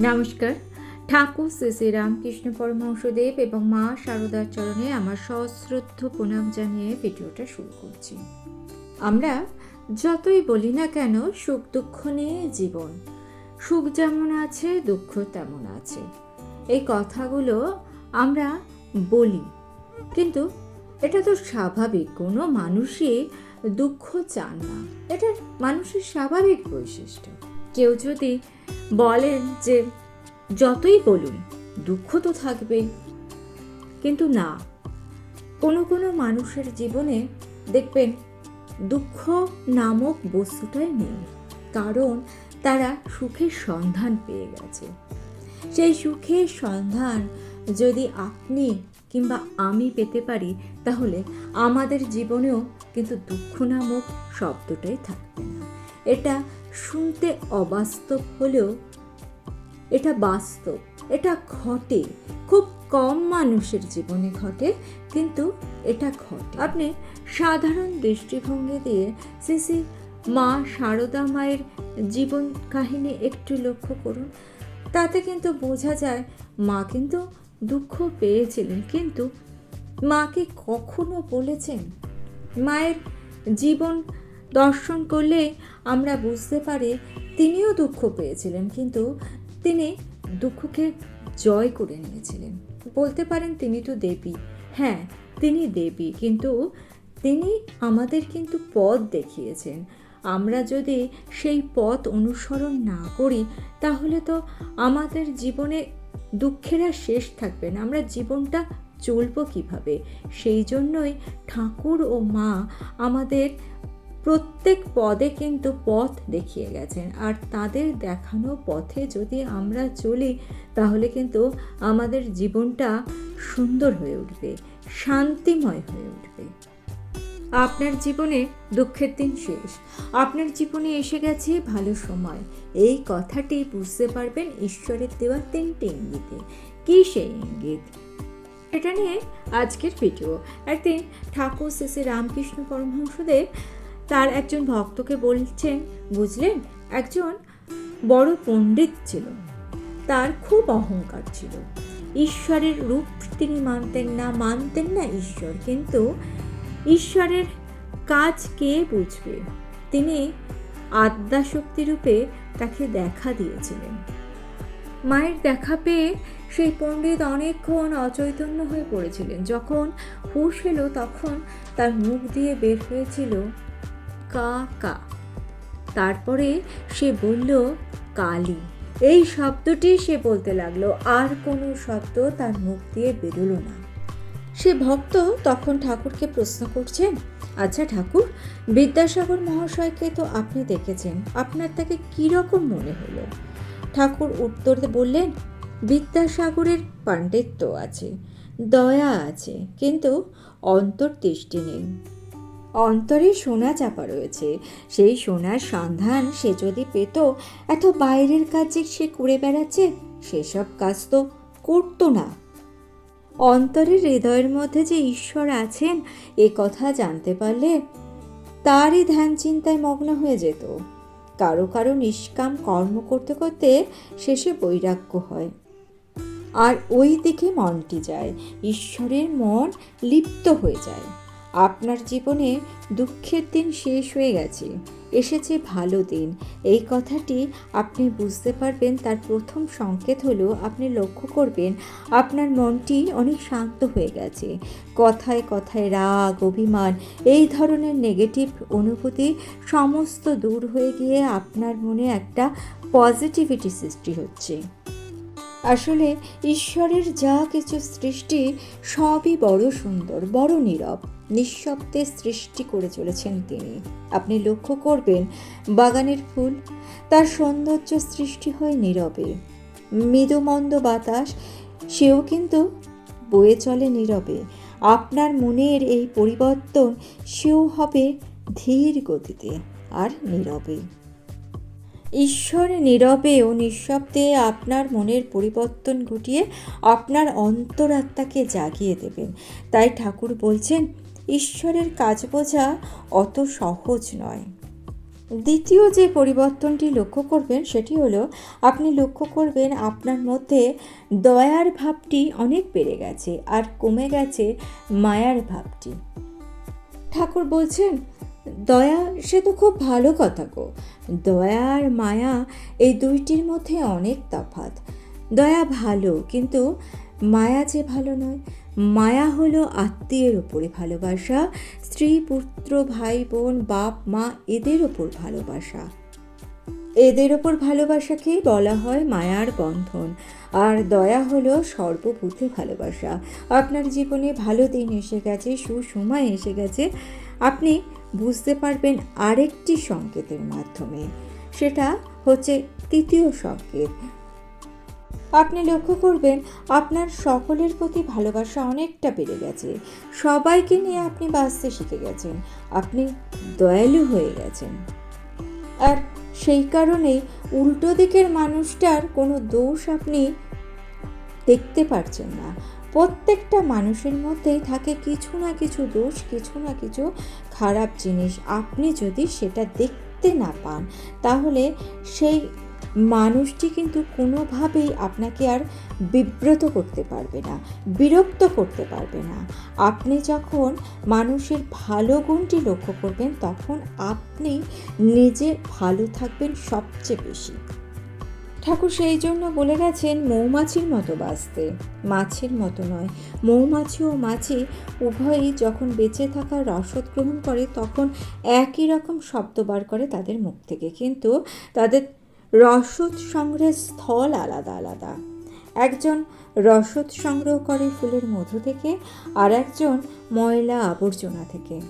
নমস্কার। ঠাকুর শ্রী শ্রী রামকৃষ্ণ পরমহংসদেব এবং মা শারদার চরণে আমার সশ্রদ্ধ প্রণাম জানিয়ে ভিডিওটা শুরু করছি। আমরা যতই বলি না কেন, সুখ দুঃখ নিয়ে জীবন। সুখ যেমন আছে, দুঃখ তেমন আছে। এই কথাগুলো আমরা বলি। কিন্তু এটা তো স্বাভাবিক, কোনো মানুষই দুঃখ চান না। এটা মানুষের স্বাভাবিক বৈশিষ্ট্য। কেউ যদি বলেন যে, যতই বলুন, দুঃখ তো থাকবেই। কিন্তু না, কোনো কোনো মানুষের জীবনে দেখবেন, দুঃখ নামক বস্তুটাই নেই। কারণ তারা সুখের সন্ধান পেয়ে গেছে। সেই সুখের সন্ধান যদি আপনি কিংবা আমি পেতে পারি, তাহলে আমাদের জীবনেও কিন্তু দুঃখ নামক শব্দটাই থাকবে না। এটা শুনতে অবাস্তব হলেও এটা বাস্তব, এটা ঘটে। খুব কম মানুষের জীবনে ঘটে, কিন্তু এটা ঘটে। আপনি সাধারণ দৃষ্টিভঙ্গি দিয়ে শ্রী মা শারদা মায়ের জীবন কাহিনী একটু লক্ষ্য করুন। তাতে কিন্তু বোঝা যায় মা কিন্তু দুঃখ পেয়েছিলেন, কিন্তু মাকে কখনো বলেছেন, মায়ের জীবন দর্শন করলে আমরা বুঝতে পারি তিনিও দুঃখ পেয়েছিলেন, কিন্তু তিনি দুঃখকে জয় করে নিয়েছিলেন। বলতে পারেন তিনি তো দেবী। হ্যাঁ তিনি দেবী, কিন্তু তিনি আমাদের কিন্তু পথ দেখিয়েছেন। আমরা যদি সেই পথ অনুসরণ না করি, তাহলে তো আমাদের জীবনে দুঃখের আর শেষ থাকবে না। আমরা জীবনটা চলবো কীভাবে? সেই জন্যই ঠাকুর ও মা আমাদের প্রত্যেক পদে কিন্তু পথ দেখিয়ে গেছেন। আর তাদের দেখানো পথে যদি আমরা চলি, তাহলে কিন্তু আমাদের জীবনটা সুন্দর হয়ে উঠবে, শান্তিময় হয়ে উঠবে। আপনার জীবনে দুঃখের দিন শেষ। আপনার জীবনে এসে গেছে ভালো সময়। এই কথাটি বুঝতে পারবেন ঈশ্বরের দেওয়া তিনটি ইঙ্গিতে। কী সেই ইঙ্গিত? এটা নিয়ে আজকের ভিডিও। একদিন ঠাকুর শ্রী শ্রী রামকৃষ্ণ পরমহংসদেব তার একজন ভক্তকে বলছেন, বুঝলেন, একজন বড় পণ্ডিত ছিল। তার খুব অহংকার ছিল। ঈশ্বরের রূপ তিনি মানতেন না মানতেন না ঈশ্বর। কিন্তু ঈশ্বরের কাজ কে বুঝবে? তিনি আদ্যাশক্তি রূপে তাকে দেখা দিয়েছিলেন। মায়ের দেখা পেয়ে সেই পণ্ডিত অনেকক্ষণ অচৈতন্য হয়ে পড়েছিলেন। যখন হুশ এলো, তখন তার মুখ দিয়ে বের হয়েছিল কা কা তারপরে সে বলল, কালী। এই শব্দটি সে বলতে লাগল, আর কোনো শব্দ তার মুখ দিয়ে বেরোলো না। সে ভক্ত তখন ঠাকুরকে প্রশ্ন করছেন আচ্ছা ঠাকুর, বিদ্যাসাগর মহাশয়কে তো আপনি দেখেছেন, আপনার তাকে কীরকম মনে হলো? ঠাকুর উত্তর বললেন, বিদ্যাসাগরের পাণ্ডিত্য আছে, দয়া আছে, কিন্তু অন্তর্দৃষ্টি নেই। অন্তরে সোনা চাপা রয়েছে। সেই সোনার সন্ধান সে যদি পেত, এত বাইরের কাজে সে করে বেড়াচ্ছে, সেসব কাজ তো করতো না। অন্তরের হৃদয়ের মধ্যে যে ঈশ্বর আছেন, এ কথা জানতে পারলে তারই ধ্যান চিন্তায় মগ্ন হয়ে যেত। কারও কারও নিষ্কাম কর্ম করতে করতে শেষে বৈরাগ্য হয়। আর ওই দিকে মনটি যায়। ঈশ্বরের মন লিপ্ত হয়ে যায়। আপনার জীবনে দুঃখের দিন শেষ হয়ে গেছে। এসেছে ভালো দিন। এই কথাটি আপনি বুঝতে পারবেন। তার প্রথম সংকেত হলো আপনি লক্ষ্য করবেন, আপনার মনটি অনেক শান্ত হয়ে গেছে। কথায় কথায় রাগ, অভিমান, এই ধরনের নেগেটিভ অনুভূতি সমস্ত দূর হয়ে গিয়ে আপনার মনে একটা পজিটিভিটি সৃষ্টি হচ্ছে। আসলে ঈশ্বরের যা কিছু সৃষ্টি সবই বড় সুন্দর, বড় নীরব। নিঃশব্দে সৃষ্টি করে চলেছেন তিনি। আপনি লক্ষ্য করবেন, বাগানের ফুল তার সৌন্দর্য সৃষ্টি হয় নীরবে। মৃদুমন্দ বাতাস, সেও কিন্তু বয়ে চলে নীরবে। আপনার মনের এই পরিবর্তন, সেও হবে ধীর গতিতে আর নীরবে। ঈশ্বর নীরবে ও নিঃশব্দে আপনার মনের পরিবর্তন ঘটিয়ে আপনার অন্তরাত্মাকে জাগিয়ে দেবেন। তাই ঠাকুর বলছেন, ঈশ্বরের কাজ বোঝা অত সহজ নয়। দ্বিতীয় যে পরিবর্তনটি লক্ষ্য করবেন, সেটি হলো, আপনি লক্ষ্য করবেন আপনার মধ্যে দয়ার ভাবটি অনেক বেড়ে গেছে, আর কমে গেছে মায়ার ভাবটি। ঠাকুর বলছেন দয়া, সে তো খুব ভালো কথা গো। দয়া আর মায়া এই দুইটির মধ্যে অনেক তফাৎ। দয়া ভালো, কিন্তু মায়া যে ভালো নয়। মায়া হলো আত্মীয়ের ওপরে ভালোবাসা, স্ত্রী, পুত্র, ভাই, বোন, বাপ, মা, এদের ওপর ভালোবাসা। এদের ওপর ভালোবাসাকেই বলা হয় মায়ার বন্ধন। আর দয়া হলো সর্বভূতে ভালোবাসা। আপনার জীবনে ভালো দিন এসে গেছে, সুসময় এসে গেছে। আপনি বুঝতে পারবেন আরেকটি সংকেতের মাধ্যমে। সেটা হচ্ছে তৃতীয় সংকেত। আপনি লক্ষ্য করবেন, আপনার সকলের প্রতি ভালোবাসা অনেকটা বেড়ে গেছে। সবাইকে নিয়ে আপনি বাঁচতে শিখে গেছেন। আপনি দয়ালু হয়ে গেছেন। আর সেই কারণেই উল্টো দিকের মানুষটার কোনো দোষ আপনি দেখতে পারছেন না। প্রত্যেকটা মানুষের মধ্যেই থাকে কিছু না কিছু দোষ, কিছু না কিছু খারাপ জিনিস। আপনি যদি সেটা দেখতে না পান, তাহলে সেই মানুষটি কিন্তু কোনোভাবেই আপনাকে আর বিব্রত করতে পারবে না, বিরক্ত করতে পারবে না। আপনি যখন মানুষের ভালো গুণটি লক্ষ্য করবেন, তখন আপনি নিজে ভালো থাকবেন সবচেয়ে বেশি। ঠাকুর সেই জন্য বলে গেছেন, মৌমাছির মতো বাঁচতে। মাছের মতো নয়। মৌমাছি ও মাছি উভয়ই যখন বেঁচে থাকার রসদ গ্রহণ করে, তখন একই রকম শব্দ বার করে তাদের মুখ থেকে। কিন্তু তাদের রসদ সংগ্রহের স্থল আলাদা আলাদা। একজন রসদ সংগ্রহ করে ফুলের মধু থেকে, আর একজন ময়লা আবর্জনা থেকে।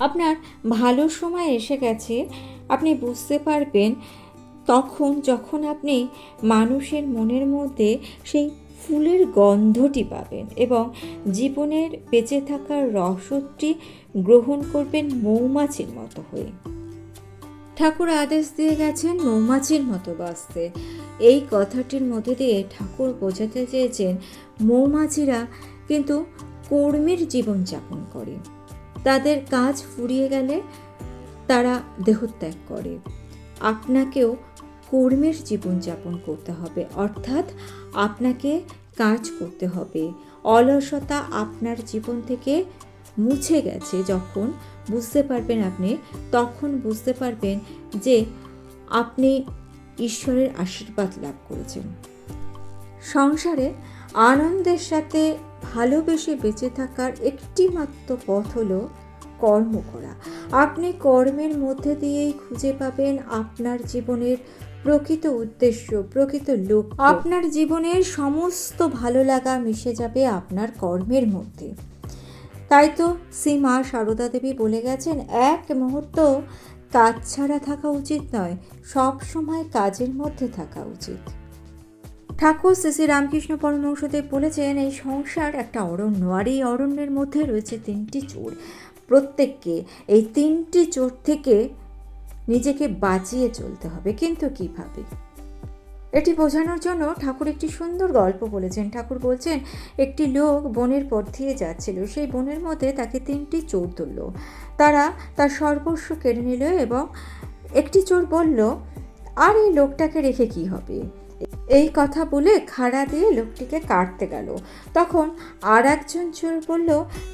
আপনার ভালো সময় এসে গেছে। আপনি বুঝতে পারবেন তখন যখন আপনি মানুষের মনের মধ্যে সেই ফুলের গন্ধটি পাবেন এবং জীবনের বেঁচে থাকার রসদটি গ্রহণ করবেন মৌমাছির মতো হয়ে। ঠাকুর আদেশ দিয়ে গেছেন মৌমাছির মতো বাঁচতে। এই কথাটির মধ্যে দিয়ে ঠাকুর বোঝাতে চেয়েছেন, মৌমাছিরা কিন্তু কর্মীর জীবনযাপন করে। তাদের কাজ ফুরিয়ে গেলে তারা দেহত্যাগ করে। আপনাকেও কর্মের জীবনযাপন করতে হবে। অর্থাৎ আপনাকে কাজ করতে হবে। অলসতা আপনার জীবন থেকে মুছে গেছে যখন বুঝতে পারবেন আপনি, তখন বুঝতে পারবেন যে আপনি ঈশ্বরের আশীর্বাদ লাভ করেছেন। সংসারে আনন্দের সাথে ভালোবেসে বেঁচে থাকার একটি মাত্র পথ হলো কর্ম করা। আপনি কর্মের মধ্যে দিয়েই খুঁজে পাবেন আপনার জীবনের প্রকৃত উদ্দেশ্য, প্রকৃত লোক আপনার জীবনের সমস্ত ভালো লাগা মিশে যাবে আপনার কর্মের মধ্যে। তাই তো শ্রী মা সারদা দেবী বলে গেছেন, এক মুহূর্ত কাজ ছাড়া থাকা উচিত নয়, সব সময় কাজের মধ্যে থাকা উচিত। ঠাকুর শ্রী শ্রী রামকৃষ্ণ পরমহংসদেব বলেছেন, এই সংসার একটা অরণ্য, আর এই অরণ্যের মধ্যে রয়েছে তিনটি চোর। প্রত্যেককে, এই তিনটি চোর থেকে নিজেকে বাঁচিয়ে চলতে হবে। কিন্তু কীভাবে? এটি বোঝানোর জন্য ঠাকুর একটি সুন্দর গল্প বলেছেন। ঠাকুর বলছেন, একটি লোক বনের পথ দিয়ে যাচ্ছিল। সেই বনের মধ্যে তাকে তিনটি চোর ধরল তারা তার সর্বস্ব কেড়ে নিল এবং একটি চোর বলল, আর এই লোকটাকে রেখে কি হবে? এই কথা বলে খাড়া দিয়ে লোকটিকে কাটতে গেল। তখন আর একজন চোর বলল,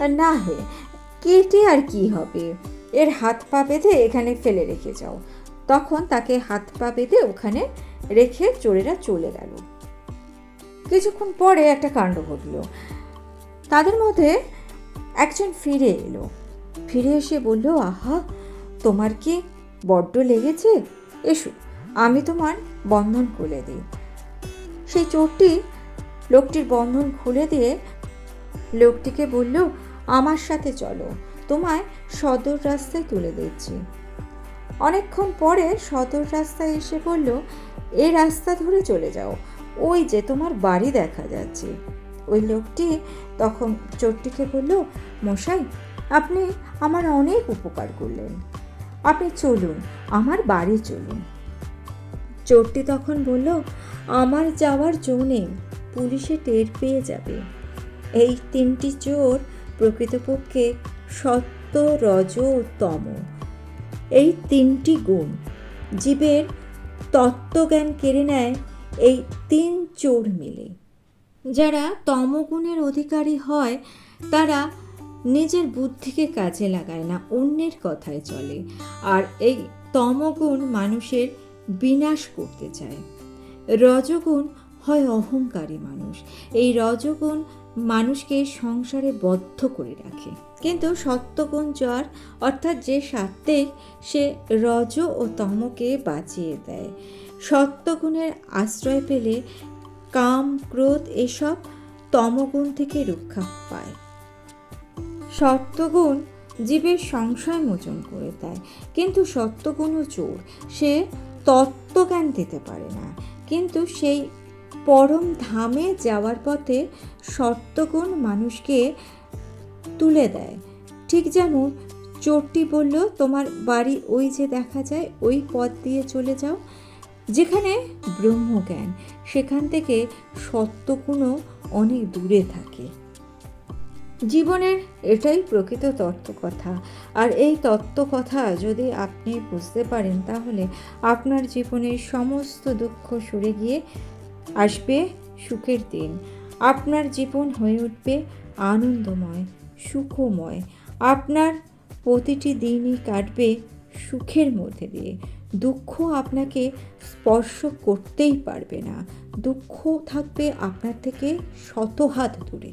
না হে, কেটে আর কি হবে? এর হাত পা বেঁধে এখানে ফেলে রেখে যাও। তখন তাকে হাত পা বেঁধে ওখানে রেখে চোরেরা চলে গেল। কিছুক্ষণ পরে একটা কাণ্ড ঘটল। তাদের মধ্যে একজন ফিরে এলো। ফিরে এসে বলল, আহা, তোমার কি বড্ড লেগেছে? এসো, আমি তোমার বন্ধন খুলে দিই। সেই চোরটি লোকটির বন্ধন খুলে দিয়ে লোকটিকে বলল, আমার সাথে চলো। তোমায় সদর রাস্তায় তুলে দিচ্ছি অনেকক্ষণ পরে সদর রাস্তায় এসে বলল, এ রাস্তা ধরে চলে যাও, ওই যে তোমার বাড়ি দেখা যাচ্ছে। ওই লোকটি তখন চোরটিকে বলল, মশাই, আপনি আমার অনেক উপকার করলেন। আপনি চলুন, আমার বাড়ি চলুন। চোরটি তখন বলল, আমার যাওয়ার জো নেই, পুলিশে টের পেয়ে যাবে। এই তিনটি চোর প্রকৃতপক্ষে সত্য, রজ তম এই তিনটি গুণ জীবের তত্ত্বজ্ঞান কেড়ে নেয় এই তিন চোর মিলে। যারা তমগুণের অধিকারী হয়, তারা নিজের বুদ্ধিকে কাজে লাগায় না, অন্যের কথায় চলে। আর এই তমগুণ মানুষের বিনাশ করতে চায়। রজগুণ হয় অহংকারী মানুষ। এই রজগুণ মানুষকে সংসারে বদ্ধ করে রাখে। কিন্তু সত্যগুণ জ্বর, অর্থাৎ যে সাত্ত্বিক, সে রজ ও তমকে বাঁচিয়ে দেয়। সত্যগুণের আশ্রয় পেলে কাম, ক্রোধ এসব তমগুণ থেকে রক্ষা পায়। সত্যগুণ জীবের সংশয় মোচন করে দেয়। কিন্তু সত্যগুণও চোর। সে তত্ত্বজ্ঞান দিতে পারে না। কিন্তু সেই পরম ধামে যাওয়ার পথে সত্যগুণ মানুষকে তুলে দেয়। ঠিক যেমন চোরটি বলল, তোমার বাড়ি ওই যে দেখা যায়, ওই পথ দিয়ে চলে যাও। যেখানে ব্রহ্মজ্ঞান, সেখান থেকে সত্যগুণও অনেক দূরে থাকে। জীবনের এটাই প্রকৃত তত্ত্বকথা। আর এই তত্ত্বকথা যদি আপনি বুঝতে পারেন, তাহলে আপনার জীবনের সমস্ত দুঃখ সরে গিয়ে আসবে সুখের দিন। আপনার জীবন হয়ে উঠবে আনন্দময়, সুখময়। আপনার প্রতিটি দিনই কাটবে সুখের মধ্যে দিয়ে। দুঃখ আপনাকে স্পর্শ করতেই পারবে না। দুঃখ থাকবে আপনার থেকে শত হাত দূরে।